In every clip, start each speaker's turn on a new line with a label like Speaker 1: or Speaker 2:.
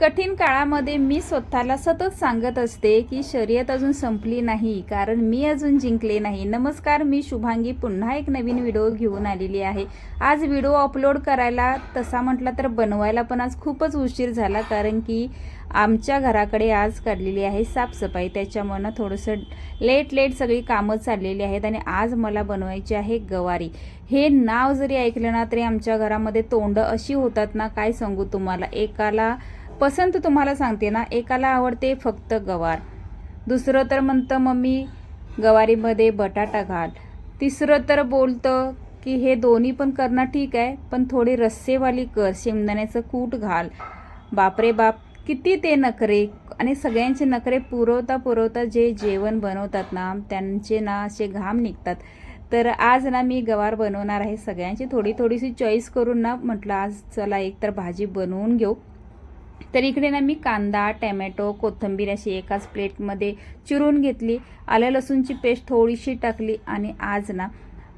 Speaker 1: कठीण काळामध्ये मी स्वतःला सतत सांगत असते की शर्यत अजून संपली नाही कारण मी अजून जिंकले नाही. नमस्कार मी शुभांगी. पुन्हा एक नवीन व्हिडिओ घेऊन आलेली आहे. आज व्हिडिओ अपलोड करायला तसा म्हटला तर बनवायला पण आज खूपच उशीर झाला कारण की आमच्या घराकडे आज काढलेली आहे साफसफाई. त्याच्यामुळं थोडंसं लेट लेट सगळी कामं चाललेली आहेत आणि आज मला बनवायची आहे गवारी. हे नाव जरी ऐकलं ना तरी आमच्या घरामध्ये तोंड अशी होतात ना काय सांगू तुम्हाला? एकाला पसंत तुम्हाला सांगते ना एकाला आवडते फक्त गवार. दुसरं तर म्हणतं मम्मी गवारीमध्ये बटाटा घाल. तिसरं तर बोलतं की हे दोन्ही पण करणं ठीक आहे पण थोडी रस्सेवाली कर शेंगदाण्याचं कूट घाल. बापरे बाप किती ते नखरे. आणि सगळ्यांचे नखरे पुरवता पुरवता जे जेवण बनवतात ना त्यांचे ना असे घाम निघतात. तर आज ना मी गवार बनवणार आहे सगळ्यांची थोडी थोडीशी चॉईस करून ना म्हटलं आज चला एक तर भाजी बनवून घेऊ. तर इकडे ना मी कांदा टॅमॅटो कोथिंबीर अशी एकाच प्लेटमध्ये चिरून घेतली. आल्या लसूणची पेस्ट थोडीशी टाकली आणि आज ना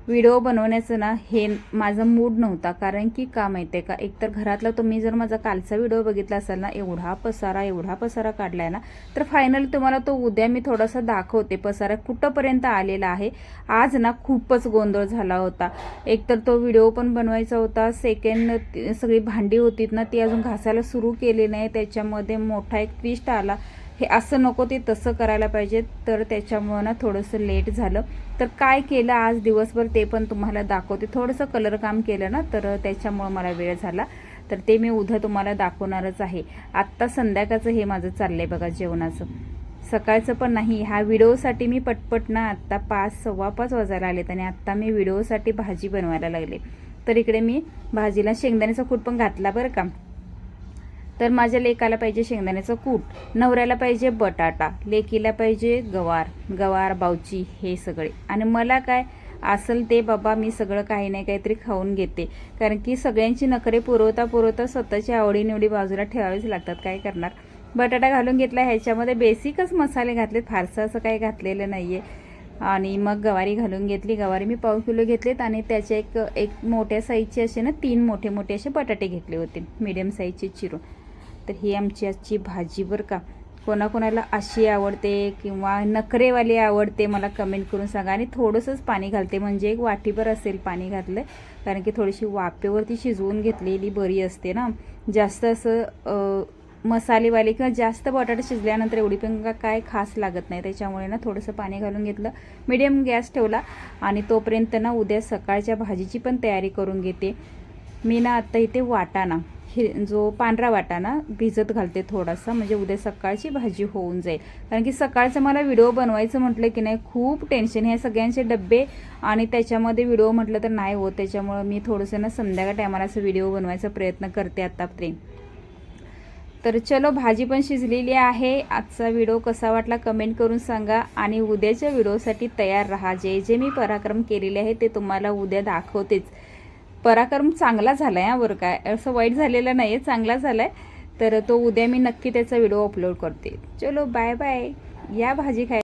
Speaker 1: व्हिडिओ बनवण्याचं ना हे माझा मूड नव्हता. कारण की का माहिती आहे का? एकतर घरातला तुम्ही जर माझा कालचा व्हिडिओ बघितला असाल ना एवढा पसारा एवढा पसारा काढला आहे ना तर फायनल तुम्हाला तो उद्या मी थोडासा दाखवते. पसारा कुठंपर्यंत आलेला आहे? आज ना खूपच गोंधळ झाला होता. एकतर तो व्हिडिओ पण बनवायचा होता. सेकंड सगळी भांडी होतीत ना ती अजून घासायला सुरू केली नाही. त्याच्यामध्ये मोठा एक ट्विस्ट आला. हे असं नको ते तसं करायला पाहिजे. तर त्याच्यामुळं ना थोडंसं लेट झालं. तर काय केलं आज दिवसभर ते पण तुम्हाला दाखवते. थोडंसं कलर काम केलं ना तर त्याच्यामुळं मला वेळ झाला. तर ते मी उद्या तुम्हाला दाखवणारच आहे. आत्ता संध्याकाळचं हे माझं चाललं आहे बघा जेवणाचं. सकाळचं पण नाही ह्या व्हिडिओसाठी मी पटपट ना आत्ता पाच सव्वा पाच वाजायला आलेत आणि आत्ता मी व्हिडिओसाठी भाजी बनवायला लागले. तर इकडे मी भाजीला शेंगदाण्याचा कूट पण घातला बरं का. तर माझ्या लेकाला पाहिजे शेंगदाण्याचं कूट नवऱ्याला पाहिजे बटाटा लेकीला पाहिजे गवार गवार बावची हे सगळे. आणि मला काय असेल ते बाबा मी सगळं काही नाही काहीतरी खाऊन घेते. कारण की सगळ्यांची नखरे पुरवता पुरवता स्वतःची आवडीनिवडी बाजूला ठेवावीच लागतात. काय करणार? बटाटा घालून घेतला ह्याच्यामध्ये बेसिकच मसाले घातलेत. फारसं असं काही घातलेलं नाही आहे आणि मग गवारी घालून घेतली. गवारी मी पाव किलो घेतलेत आणि त्याचे एक एक मोठ्या साईजचे असे ना तीन मोठे मोठे असे बटाटे घेतले होते. मीडियम साईजचे चिरून. तर ही आमची आजची भाजी बरं का. कोणाकोणाला अशी आवडते किंवा नखरेवाली आवडते मला कमेंट करून सांगा. आणि थोडंसंच पाणी घालते म्हणजे एक वाटीभर असेल पाणी घातलं कारण की थोडीशी वाफेवरती शिजवून घेतलेली बरी असते ना. जास्त असं मसालेवाले किंवा जास्त बटाटा शिजल्यानंतर एवढी पण का- काय खास लागत नाही. त्याच्यामुळे ना थोडंसं पाणी घालून घेतलं. मिडियम गॅस ठेवला आणि तोपर्यंत ना उद्या सकाळच्या भाजीची पण तयारी करून घेते. मी ना आत्ता इथे वाटाणा हि जो पांढरा वाटाणा भिजत घालते थोडासा म्हणजे उद्या सकाळची भाजी होऊन जाईल. कारण की सकाळचं मला व्हिडिओ बनवायचं म्हटलं की नाही खूप टेन्शन हे सगळ्यांचे डब्बे आणि त्याच्यामध्ये व्हिडिओ म्हटलं तर नाही होत. त्याच्यामुळं मी थोडंसं ना संध्याकाळ टायमाला असं व्हिडिओ बनवायचा प्रयत्न करते आत्ता प्रेम तर चलो भाजी पण शिजलेली आहे. आजचा व्हिडिओ कसा वाटला कमेंट करून सांगा आणि उद्याच्या व्हिडिओसाठी तयार राहा. जे जे मी पराक्रम केलेले आहे ते तुम्हाला उद्या दाखवतेच. पराक्रम चांगला झाला आहे बरं काय असं वाईट झालेलं नाही आहे चांगला झाला आहे तर तो उद्या मी नक्की त्याचा व्हिडिओ अपलोड करते. चलो बाय बाय या भाजी खाय